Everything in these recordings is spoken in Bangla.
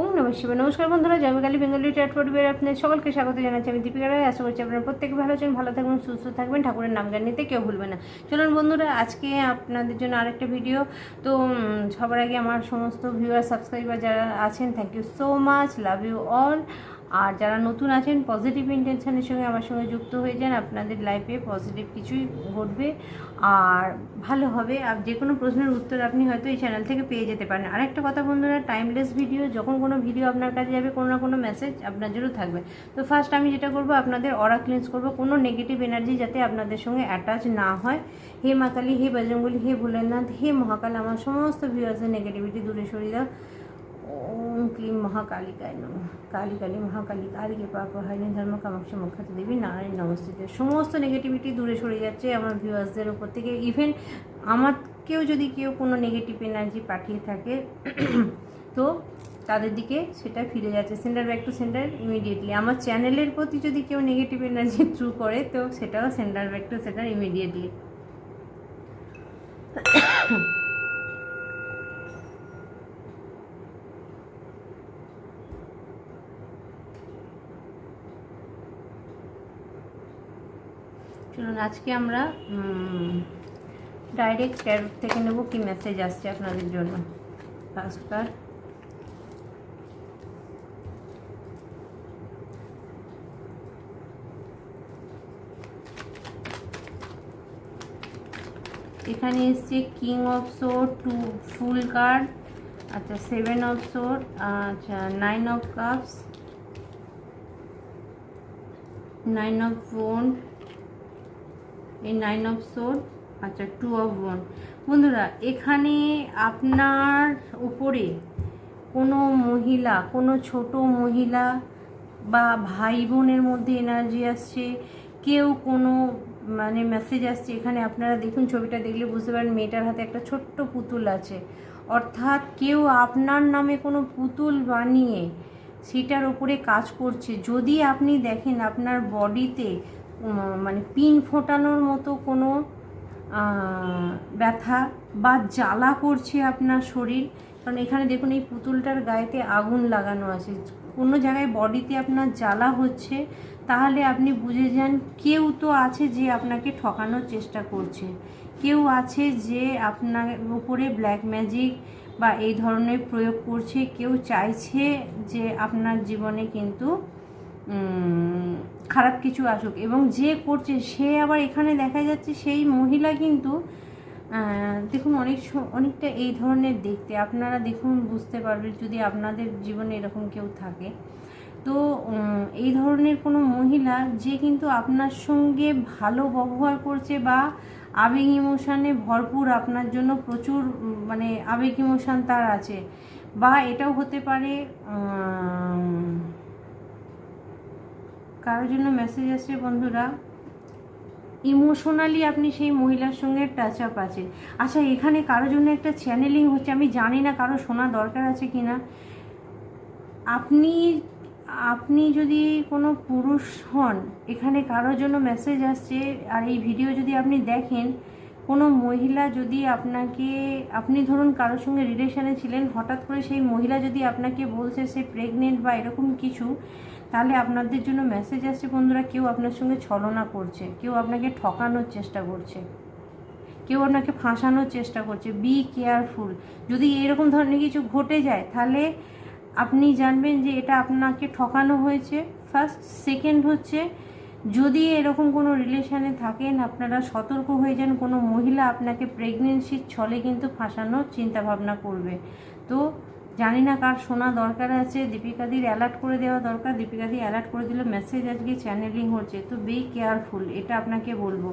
ওম নম শিব নমস্কার বন্ধুরা আমি জয়মিকালী বেঙ্গলি ট্যাট পরিবারে আপনাদের সকলকে স্বাগত জানাচ্ছি আমি দীপিকা রায়। আশা করছি আপনারা প্রত্যেকে ভালো আছেন, ভালো থাকবেন, সুস্থ থাকবেন। ঠাকুরের নাম গান নিতে কেউ ভুলবে না। চলুন বন্ধুরা, আজকে আপনাদের জন্য আরেকটা ভিডিও। তো সবার আগে আমার সমস্ত ভিউয়ার সাবস্ক্রাইবার যারা আছেন thank you so much love you all আর যারা নতুন আছেন পজিটিভ ইন্টেনশনের সঙ্গে আমার সঙ্গে যুক্ত হয়ে যান, আপনাদের লাইফে পজিটিভ কিছুই ঘটবে। আর ভালো হবে। আর যে কোনো প্রশ্নের উত্তর আপনি হয়তো এই চ্যানেল থেকে পেয়ে যেতে পারেন। আর একটা কথা বন্ধুরা টাইমলেস ভিডিও যখন কোনো ভিডিও আপনার কাছে যাবে, কোনো না কোনো মেসেজ আপনার জন্য থাকবে। তো ফার্স্ট আমি যেটা করব, আপনাদের অরা ক্লিনস করব। কোনো নেগেটিভ এনার্জি যাতে আপনাদের সঙ্গে অ্যাটাচ না হয়। হে মা কালী হে বজরঙ্গলী হে ভোলেনাথ, হে মহাকাল, আমার সমস্ত ভিউয়ার্সের নেগেটিভিটি দূরে সরিয়ে দাও। ওম ক্লিম মহাকালিকায় নম কালী কালী মহাকালী কালীকে পাপ হরিণী ধর্ম কামাক্ষ মুখ্যাত দেবী নারায়ণ নমস্তিতে সমস্ত নেগেটিভিটি দূরে সরে যাচ্ছে। আমার ভিউয়ার্সদের উপর থেকে ইভেন আমাকেও যদি কেউ কোনো নেগেটিভ এনার্জি পাঠিয়ে থাকে, তো তাদের দিকে সেটা ফিরে যাচ্ছে। Centre back to centre immediately আমার চ্যানেলের প্রতি যদি কেউ নেগেটিভ এনার্জি থ্রু করে, তো সেটাও centre back to centre immediately চলুন, আজকে আমরা ডাইরেক্ট ট্যারোট থেকে নেব কি মেসেজ আসছে আপনাদের জন্য। ফার্স্ট এখানে এসছে king of sword two full card আচ্ছা সেভেন অফ সোর আচ্ছা nine of cups nine of phone এই নাইন অফ সোর আচ্ছা টু অফ ওয়ান বন্ধুরা, এখানে আপনার উপরে কোনো মহিলা, কোনো ছোট মহিলা বা ভাই বোনের মধ্যে এনার্জি আসছে, কেউ কোনো মানে মেসেজ আসছে, এখানে আপনারা দেখুন, ছবিটা দেখলে বুঝতে পারেন মেয়েটার হাতে একটা ছোট্ট পুতুল আছে। অর্থাৎ কেউ আপনার নামে কোনো পুতুল বানিয়ে সেটার ওপরে কাজ করছে। যদি আপনি দেখেন আপনার বডিতে মানে পিন ফোটানোর মতো কোনো ব্যথা বা জ্বালা করছে আপনার শরীর। কারণ এখানে দেখুন, এই পুতুলটার গায়েতে আগুন লাগানো আছে। কোনো জায়গায় বডিতে আপনার জ্বালা হচ্ছে, তাহলে আপনি বুঝে যান কেউ তো আছে যে আপনাকে ঠকানোর চেষ্টা করছে। কেউ আছে যে আপনার উপরে ব্ল্যাক ম্যাজিক বা এই ধরনের প্রয়োগ করছে। কেউ চাইছে যে আপনার জীবনে কিন্তু খারাপ কিছু আসুক এবং যে করছে, সে আবার এখানে দেখা যাচ্ছে সেই মহিলা কিন্তু দেখুন অনেক অনেকটা এই ধরনের দেখতে। আপনারা দেখুন, বুঝতে পারবেন যদি আপনাদের জীবনে এরকম কেউ থাকে। তো এই ধরনের কোনো মহিলা যে কিন্তু আপনার সঙ্গে ভালো ব্যবহার করছে বা আবেগ ইমোশানে ভরপুর আপনার জন্য প্রচুর মানে আবেগ ইমোশান তার আছে, বা এটাও হতে পারে কারোর জন্য মেসেজ আসছে, বন্ধুরা ইমোশনালি আপনি সেই মহিলার সঙ্গে টাচ আপ আছে। আচ্ছা এখানে কারোর জন্য একটা চ্যানেলিং হচ্ছে, আমি জানি না কারও শোনা দরকার আছে কি না আপনি আপনি যদি কোনো পুরুষ হন, এখানে কারোর জন্য মেসেজ আসছে, আর এই ভিডিও যদি আপনি দেখেন, কোনো মহিলা যদি আপনাকে, আপনি ধরুন কারোর সঙ্গে রিলেশনে ছিলেন, হঠাৎ করে সেই মহিলা যদি আপনাকে বলছে সে প্রেগনেন্ট বা এরকম কিছু তাহলে আপনাদের জন্য মেসেজ আসছে, বন্ধুরা, কেউ আপনার সঙ্গে ছলনা করছে, কেউ আপনাকে ঠকানোর চেষ্টা করছে, কেউ আপনাকে ফাঁসানোর চেষ্টা করছে বি কেয়ারফুল যদি এরকম ধরনের কিছু ঘটে যায়, তাহলে আপনি জানবেন যে এটা আপনাকে ঠকানো হয়েছে। ফার্স্ট সেকেন্ড হচ্ছে, যদি এরকম কোনো রিলেশানে থাকেন, আপনারা সতর্ক হয়ে যান, কোনো মহিলা আপনাকে প্রেগনেন্সির ছলে কিন্তু ফাঁসানোর চিন্তাভাবনা করবে। তো জানি না কার শোনা দরকার আছে, দীপিকাদির অ্যালার্ট করে দেওয়া দরকার। দীপিকাদি অ্যালার্ট করে দিল মেসেজ আজকে চ্যানেলিং হচ্ছে, তো বি কেয়ারফুল এটা আপনাকে বলব।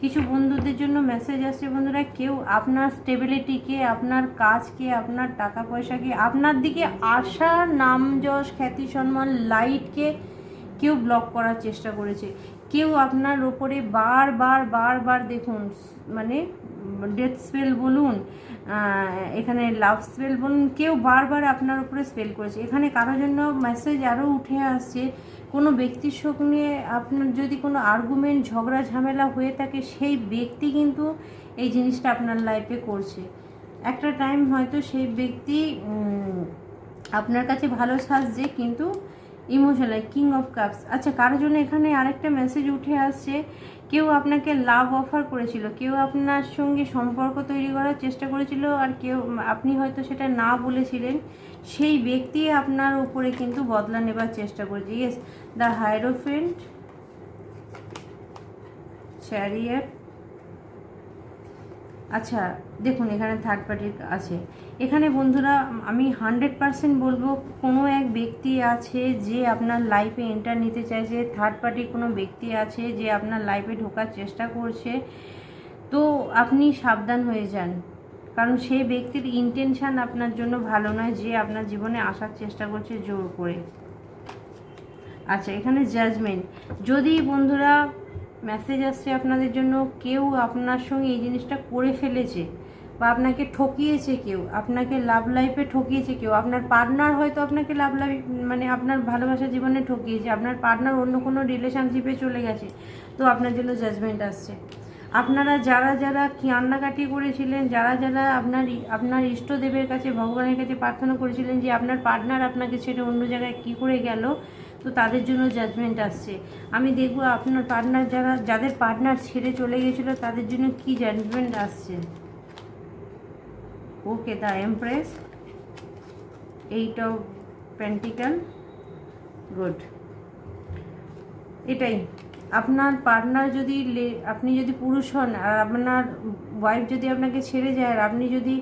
কিছু বন্ধুদের জন্য মেসেজ আসছে, বন্ধুরা, কেউ আপনার স্টেবিলিটিকে আপনার কাজকে, আপনার টাকা পয়সাকে আপনার দিকে আসা নাম যশ খ্যাতি সম্মান লাইটকে কেউ ব্লক করার চেষ্টা করেছে। কেউ আপনার ওপরে বারবার বারবার দেখুন মানে ডেথ স্পেল বলুন এখানে লাভ স্পেল বলুন, কেউ বারবার আপনার উপরে স্পেল করেছে। এখানে কারোর জন্য মেসেজ আরও উঠে আসছে, কোনো ব্যক্তির সঙ্গে আপনার যদি কোনো আর্গুমেন্ট ঝগড়া, ঝামেলা হয়ে থাকে, সেই ব্যক্তি কিন্তু এই জিনিসটা আপনার লাইফে করছে। একটা টাইম হয়তো সেই ব্যক্তি আপনার কাছে ভালো সাজছে, কিন্তু ইমোশনাল কিং অফ কাপস আচ্ছা কারোর জন্য এখানে আরেকটা মেসেজ উঠে আসছে, কেউ আপনাকে লাভ অফার করেছিল, কেউ আপনার সঙ্গে সম্পর্ক তৈরি করার চেষ্টা করেছিল, আর কেউ, আপনি হয়তো সেটা না বলেছিলেন, সেই ব্যক্তি আপনার উপরে কিন্তু বদলা নেবার চেষ্টা করেছে। ইয়েস দ্য হাইরোফেন্ট চ্যারিয়ার আচ্ছা দেখুন, এখানে থার্ড পার্টির আছে। এখানে বন্ধুরা, আমি হান্ড্রেড পারসেন্ট বলব, কোনো এক ব্যক্তি আছে যে আপনার লাইফে এন্টার নিতে চাইছে থার্ড পার্টি কোনো ব্যক্তি আছে যে আপনার লাইফে ঢোকার চেষ্টা করছে, তো আপনি সাবধান হয়ে যান। কারণ সেই ব্যক্তির ইন্টেনশান আপনার জন্য ভালো নয়, যে আপনার জীবনে আসার চেষ্টা করছে জোর করে। আচ্ছা এখানে জাজমেন্ট যদি বন্ধুরা মেসেজ আসছে আপনাদের জন্য, কেউ আপনার সঙ্গে এই জিনিসটা করে ফেলেছে বা আপনাকে ঠকিয়েছে কেউ, আপনাকে লাভ লাইফে ঠকিয়েছে কেউ, আপনার পার্টনার হয়তো আপনাকে লাভ লাইফ মানে আপনার ভালোবাসা জীবনে ঠকিয়েছে, আপনার পার্টনার অন্য কোনো রিলেশনশিপে চলে গেছে, তো আপনার জন্য জাজমেন্ট আসছে। আপনারা যারা যারা কান্নাকাটি করেছিলেন, যারা যারা আপনার আপনার ইষ্টদেবের কাছে, ভগবানের কাছে প্রার্থনা করেছিলেন যে আপনার পার্টনার আপনাকে ছেড়ে অন্য জায়গায় কী করে গেল, তো তাদের জন্য জাজমেন্ট আসছে। আমি দেখব আপনার পার্টনার যারা, যাদের পার্টনার ছেড়ে চলে গেছিল, তাদের জন্য কি জাজমেন্ট আসছে। Okay the empress eight of pentacles good এটাই। আপনার পার্টনার যদি আপনি যদি পুরুষ হন, আর আপনার ওয়াইফ যদি আপনাকে ছেড়ে যায়, আর আপনি যদি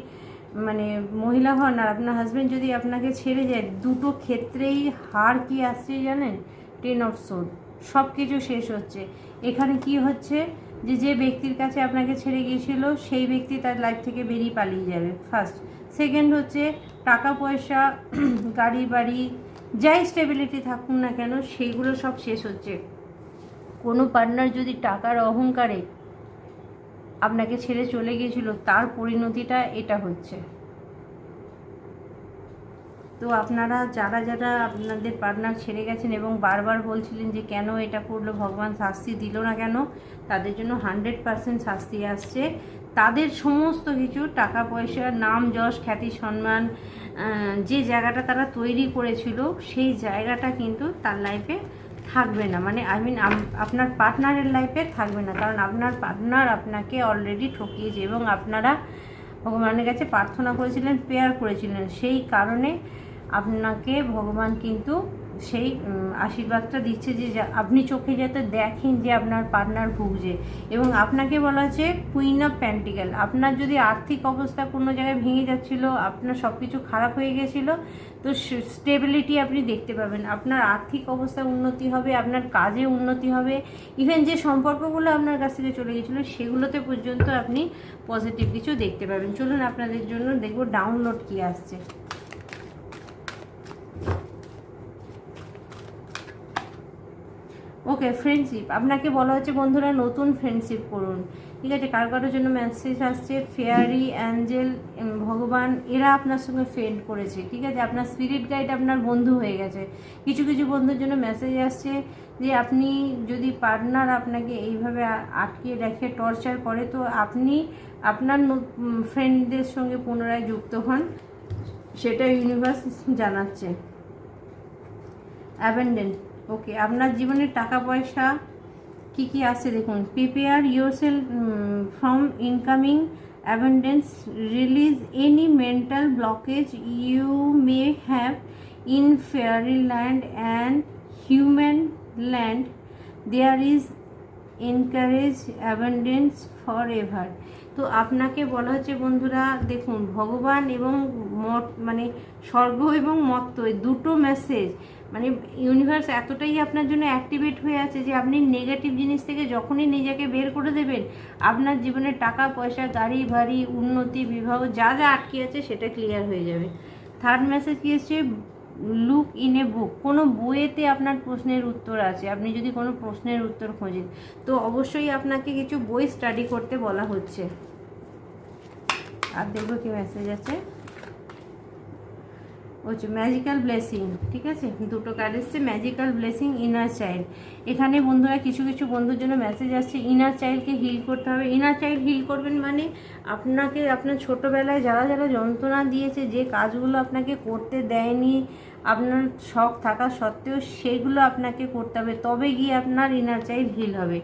মানে মহিলা হন, আর আপনার হাজব্যান্ড যদি আপনাকে ছেড়ে যায়, দুটো ক্ষেত্রেই হার কি আসছে জানেন? টেন অফ সোড সব কিছু শেষ হচ্ছে। এখানে কি হচ্ছে? যে যে ব্যক্তির কাছে আপনাকে ছেড়ে গিয়েছিল, সেই ব্যক্তি তার লাইফ থেকে বেরিয়ে পালিয়ে যাবে। ফার্স্ট সেকেন্ড হচ্ছে টাকা, পয়সা, গাড়ি, বাড়ি, যাই স্টেবিলিটি থাকুন না কেন সেইগুলো সব শেষ হচ্ছে। কোনো পার্টনার যদি টাকার অহংকারে আপনাকে ছেড়ে চলে গিয়েছিল, তার পরিণতিটা এটা হচ্ছে। তো আপনারা যারা যারা আপনাদের পার্টনার ছেড়ে গেছেন এবং বারবার বলছিলেন যে কেন এটা করল, ভগবান শাস্তি দিল না কেন, তাদের জন্য হান্ড্রেড পারসেন্ট শাস্তি আসছে। তাদের সমস্ত কিছু, টাকা পয়সা, নাম, যশ, খ্যাতি, সম্মান যে জায়গাটা তারা তৈরি করেছিল, সেই জায়গাটা কিন্তু তার লাইফে থাকবে না। মানে আই মিন আপনার পার্টনারের লাইফে থাকবে না। কারণ আপনার পার্টনার আপনাকে অলরেডি ঠকিয়েছে এবং আপনারা ভগবানের কাছে প্রার্থনা করেছিলেন প্রেয়ার করেছিলেন। সেই কারণে আপনাকে ভগবান কিন্তু সেই আশীর্বাদটা দিচ্ছে যে আপনি চোখে যাতে দেখেন যে আপনার পার্টনার ভুগছে। এবং আপনাকে বলা হচ্ছে কুইন অফ প্যান্টিক্যাল আপনার যদি আর্থিক অবস্থা কোনো জায়গায় ভেঙে যাচ্ছিল, আপনার সব কিছু খারাপ হয়ে গেছিল, তো স্টেবিলিটি আপনি দেখতে পাবেন। আপনার আর্থিক অবস্থা উন্নতি হবে, আপনার কাজে উন্নতি হবে। ইভেন যে সম্পর্কগুলো আপনার কাছ থেকে চলে গেছিল, সেগুলোতে পর্যন্ত আপনি পজিটিভ কিছু দেখতে পাবেন। চলুন আপনাদের জন্য দেখব ডাউনলোড কী আসছে। ওকে ফ্রেন্ডশিপ আপনাকে বলা হচ্ছে, বন্ধুরা, নতুন ফ্রেন্ডশিপ করুন। ঠিক আছে, কার কারোর জন্য মেসেজ আসছে ফেয়ারি অ্যাঞ্জেল ভগবান, এরা আপনার সঙ্গে ফ্রেন্ড করেছে। ঠিক আছে, আপনার স্পিরিট গাইড আপনার বন্ধু হয়ে গেছে। কিছু কিছু বন্ধুর জন্য মেসেজ আসছে যে, আপনি যদি পার্টনার আপনাকে এইভাবে আটকে রেখে টর্চার করে, তো আপনি আপনার ফ্রেন্ডদের সঙ্গে পুনরায় যুক্ত হন। সেটা ইউনিভার্স জানাচ্ছে। অ্যাবেন্ডেন্ট ওকে আপনার জীবনে টাকা পয়সা কি কি আছে দেখুন। Prepare your self from incoming abundance release any mental blockage you may have in fairy land and human land there is encourage abundance for ever তো আপনাকে বলা হচ্ছে বন্ধুরা, দেখুন, ভগবান এবং মত মানে স্বর্গ এবং মত্ত, এই দুটো মেসেজ মানে ইউনিভার্স এতটাই আপনার জন্য অ্যাক্টিভেট হয়ে আছে যে আপনি নেগেটিভ জিনিস থেকে যখনই নিজেকে বের করে দেবেন, আপনার জীবনে টাকা, পয়সা, গাড়ি, বাড়ি, উন্নতি, বিবাহ, যা যা আটকে আছে সেটা ক্লিয়ার হয়ে যাবে। থার্ড মেসেজ কী এসছে? লুক ইন এ বুক কোনো বইয়েতে আপনার প্রশ্নের উত্তর আছে। আপনি যদি কোনো প্রশ্নের উত্তর খোঁজেন, তো অবশ্যই আপনাকে কিছু বই স্টাডি করতে বলা হচ্ছে। আর দেখব কি মেসেজ আছে। হচ্ছে ম্যাজিক্যাল ব্লেসিং ঠিক আছে? দুটো কার্ড এসছে ম্যাজিক্যাল ব্লেসিং ইনার চাইল্ড এখানে বন্ধুরা কিছু কিছু বন্ধুর জন্য মেসেজ আসছে ইনার চাইল্ডকে হিল করতে হবে। ইনার চাইল্ড হিল করবেন মানে আপনাকে, আপনার ছোটোবেলায় যারা যারা যন্ত্রণা দিয়েছে, যে কাজগুলো আপনাকে করতে দেয়নি, আপনার শখ থাকা সত্ত্বেও সেগুলো আপনাকে করতে হবে। তবে গিয়ে আপনার ইনার চাইল্ড হিল হবে।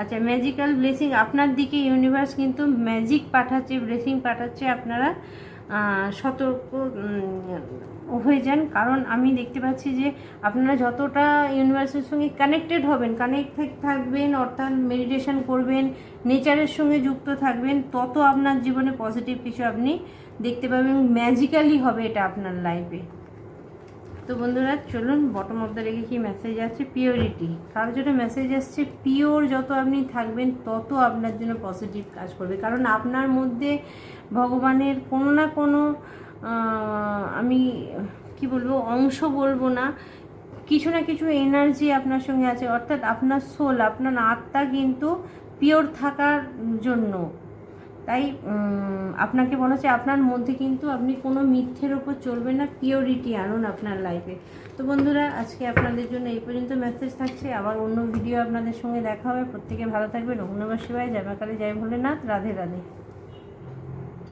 আচ্ছা ম্যাজিক্যাল ব্লেসিং আপনার দিকে ইউনিভার্স কিন্তু ম্যাজিক পাঠাচ্ছে ব্লেসিং পাঠাচ্ছে, আপনারা সতর্ক হয়ে যান। কারণ আমি দেখতে পাচ্ছি যে আপনারা যতটা ইউনিভার্সের সঙ্গে কানেক্টেড হবেন কানেক্ট থাকবেন, অর্থাৎ মেডিটেশন করবেন নেচারের সঙ্গে যুক্ত থাকবেন, তত আপনার জীবনে পজিটিভ কিছু আপনি দেখতে পাবেন ম্যাজিক্যালি হবে এটা আপনার লাইফে তো বন্ধুরা, চলুন বটম অফ দ্য রেখে কি মেসেজ আসছে পিওরিটি কারোর জন্য মেসেজ আসছে পিওর যত আপনি থাকবেন, তত আপনার জন্য পজিটিভ কাজ করবে। কারণ আপনার মধ্যে ভগবানের কোনো না কোনো আমি কি বলব, অংশ বলব না। কিছু না কিছু এনার্জি আপনার সঙ্গে আছে। অর্থাৎ আপনার সোল আপনার আত্মা কিন্তু পিওর থাকার জন্য। তাই আপনাকে বলা হচ্ছে আপনার মধ্যে কিন্তু আপনি কোনো মিথ্যের ওপর চলবেন না পিওরিটি আনুন আপনার লাইফে তো বন্ধুরা, আজকে আপনাদের জন্য এই পর্যন্ত মেসেজ থাকছে। আবার অন্য ভিডিও আপনাদের সঙ্গে দেখা হবে। প্রত্যেকে ভালো থাকবেন। অন্যবাসী ভাই জামাকালে জয় ভোলেনাথ। রাধে রাধে।